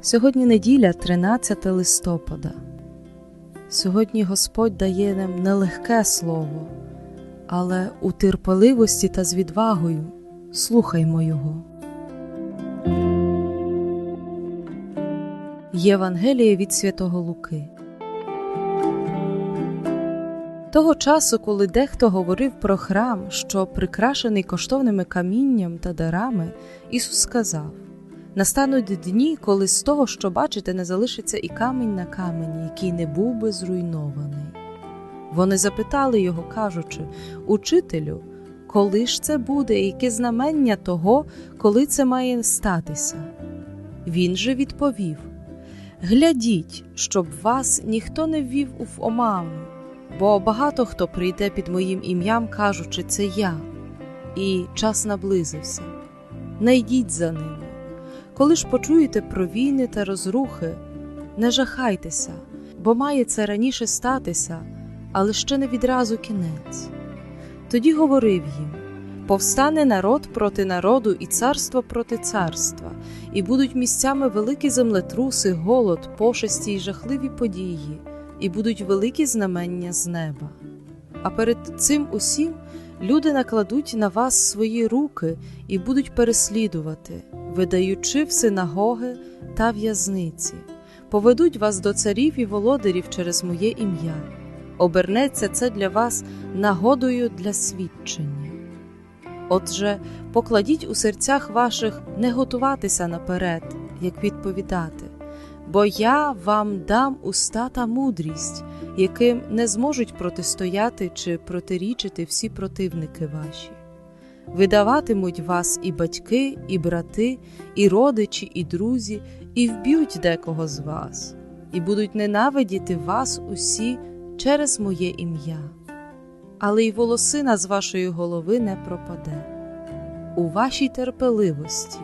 Сьогодні неділя, 13 листопада. Сьогодні Господь дає нам нелегке слово, але у терпеливості та з відвагою слухаймо Його. Євангеліє від Святого Луки. Того часу, коли дехто говорив про храм, що прикрашений коштовними камінням та дарами, Ісус сказав: Настануть дні, коли з того, що бачите, не залишиться і камінь на камені, який не був би зруйнований. Вони запитали його, кажучи: Учителю, коли ж це буде, і яке знамення того, коли це має статися? Він же відповів: Глядіть, щоб вас ніхто не ввів у оману, бо багато хто прийде під моїм ім'ям, кажучи, це я, і час наблизився. Не йдіть за ними. Коли ж почуєте про війни та розрухи, не жахайтеся, бо має це раніше статися, але ще не відразу кінець. Тоді говорив їм: повстане народ проти народу і царство проти царства, і будуть місцями великі землетруси, голод, пошесті й жахливі події, і будуть великі знамення з неба. А перед цим усім люди накладуть на вас свої руки і будуть переслідувати, видаючи в синагоги та в'язниці, поведуть вас до царів і володарів через моє ім'я. Обернеться це для вас нагодою для свідчення. Отже, покладіть у серцях ваших не готуватися наперед, як відповідати, бо я вам дам уста та мудрість, яким не зможуть протистояти чи протирічити всі противники ваші. Видаватимуть вас і батьки, і брати, і родичі, і друзі, і вб'ють декого з вас, і будуть ненавидіти вас усі через моє ім'я. Але й волосина з вашої голови не пропаде. У вашій терпеливості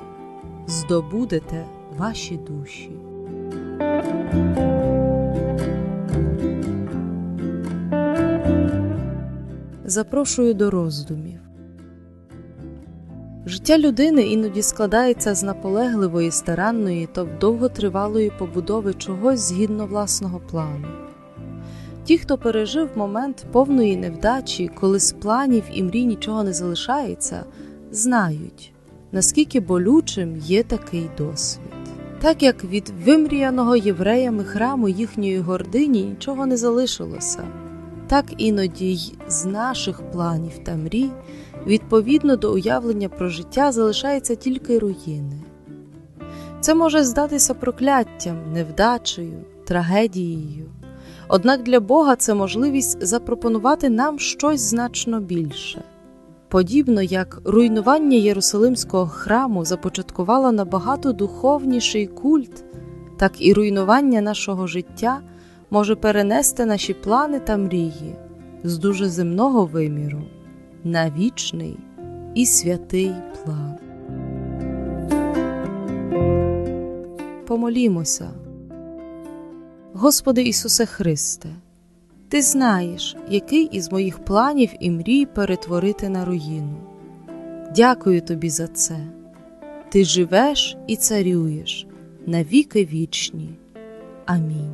здобудете ваші душі. Запрошую до роздумів. Життя людини іноді складається з наполегливої, старанної та довготривалої побудови чогось згідно власного плану. Ті, хто пережив момент повної невдачі, коли з планів і мрій нічого не залишається, знають, наскільки болючим є такий досвід. Так як від вимріяного євреями храму їхньої гордині нічого не залишилося, так іноді й з наших планів та мрій, відповідно до уявлення про життя, залишається тільки руїни. Це може здатися прокляттям, невдачею, трагедією. Однак для Бога це можливість запропонувати нам щось значно більше. Подібно як руйнування Єрусалимського храму започаткувало набагато духовніший культ, так і руйнування нашого життя може перенести наші плани та мрії з дуже земного виміру на вічний і святий план. Помолімося. Господи Ісусе Христе, ти знаєш, який із моїх планів і мрій перетворити на руїну. Дякую тобі за це. Ти живеш і царюєш навіки вічні. Амінь.